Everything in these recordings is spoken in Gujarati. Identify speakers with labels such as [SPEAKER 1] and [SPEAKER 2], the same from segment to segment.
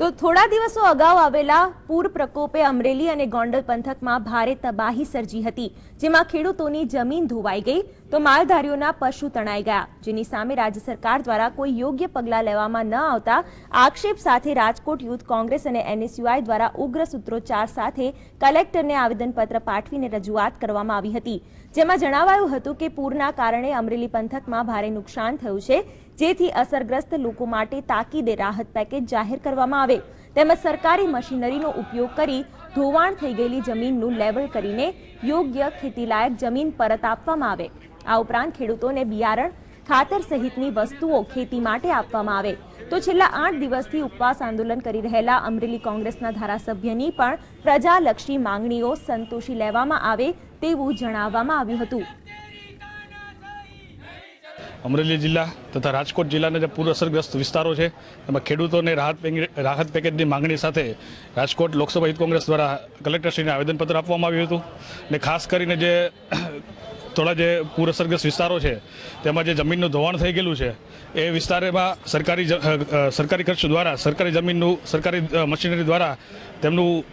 [SPEAKER 1] તો થોડા દિવસો અગાઉ આવેલા પૂર પ્રકોપે અમરેલી અને ગોંડલ પંથકમાં ભારે તબાહી સર્જી હતી, જેમાં ખેડૂતોની જમીન ધોવાઈ ગઈ તો માલધારીઓના પશુ તણાઈ ગયા, જેની સામે રાજ્ય સરકાર દ્વારા કોઈ યોગ્ય પગલાં લેવામાં ન આવતા આક્ષેપ સાથે રાજકોટ યુથ કોંગ્રેસ અને એનએસયુઆઈ દ્વારા ઉગ્ર સૂત્રોચ્ચાર સાથે કલેક્ટરને આવેદનપત્ર પાઠવીને રજૂઆત કરવામાં આવી હતી, જેમાં જણાવાયું હતું કે પૂરના કારણે અમરેલી પંથકમાં ભારે નુકસાન થયું છે જેથી અસરગ્રસ્ત લોકો માટે તાકીદે રાહત પેકેજ જાહેર કરવામાં આવે. તેમજ સરકારી મશીનરીનો ઉપયોગ કરી ધોવાણ થઈ ગયેલી જમીનનું લેવલ કરીને યોગ્ય ખેતીલાયક જમીન પરત આપવામાં આવે. આ ઉપરાંત ખેડૂતોને બિયારણ, ખાતર સહિતની વસ્તુઓ ખેતી માટે આપવામાં આવે. તો છેલ્લા આઠ દિવસથી ઉપવાસ આંદોલન કરી રહેલા અમરેલી કોંગ્રેસના ધારાસભ્યની પણ પ્રજાલક્ષી માંગણીઓ સંતોષી લેવામાં આવે તેવું જણાવવામાં આવ્યું હતું.
[SPEAKER 2] અમરેલી જિલ્લા તથા રાજકોટ જિલ્લાના જે પૂર અસરગ્રસ્ત વિસ્તારો છે, એમાં ખેડૂતોને રાહત રાહત પેકેજની માંગણી સાથે રાજકોટ લોકસભા હિત કોંગ્રેસ દ્વારા કલેક્ટરશ્રીને આવેદનપત્ર આપવામાં આવ્યું હતું. ને ખાસ કરીને જે થોડા જે પૂર અસરગ્રસ્ત વિસ્તારો છે, તેમાં જે જમીનનું ધોવાણ થઈ ગયેલું છે, એ વિસ્તારમાં સરકારી સરકારી ખર્ચ દ્વારા, સરકારી જમીનનું, સરકારી મશીનરી દ્વારા તેમનું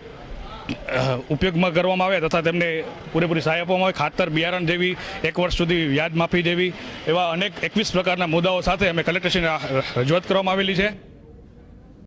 [SPEAKER 2] ઉપયોગમાં કરવામાં આવે તથા તેમને પૂરેપૂરી સહાય આપવામાં આવે. ખાતર, બિયારણ જેવી એક વર્ષ સુધી વ્યાજ માફી જેવી એવા અનેક એકવીસ પ્રકારના મુદ્દાઓ સાથે અમે કલેક્ટરશ્રીને રજૂઆત કરવામાં આવેલી છે.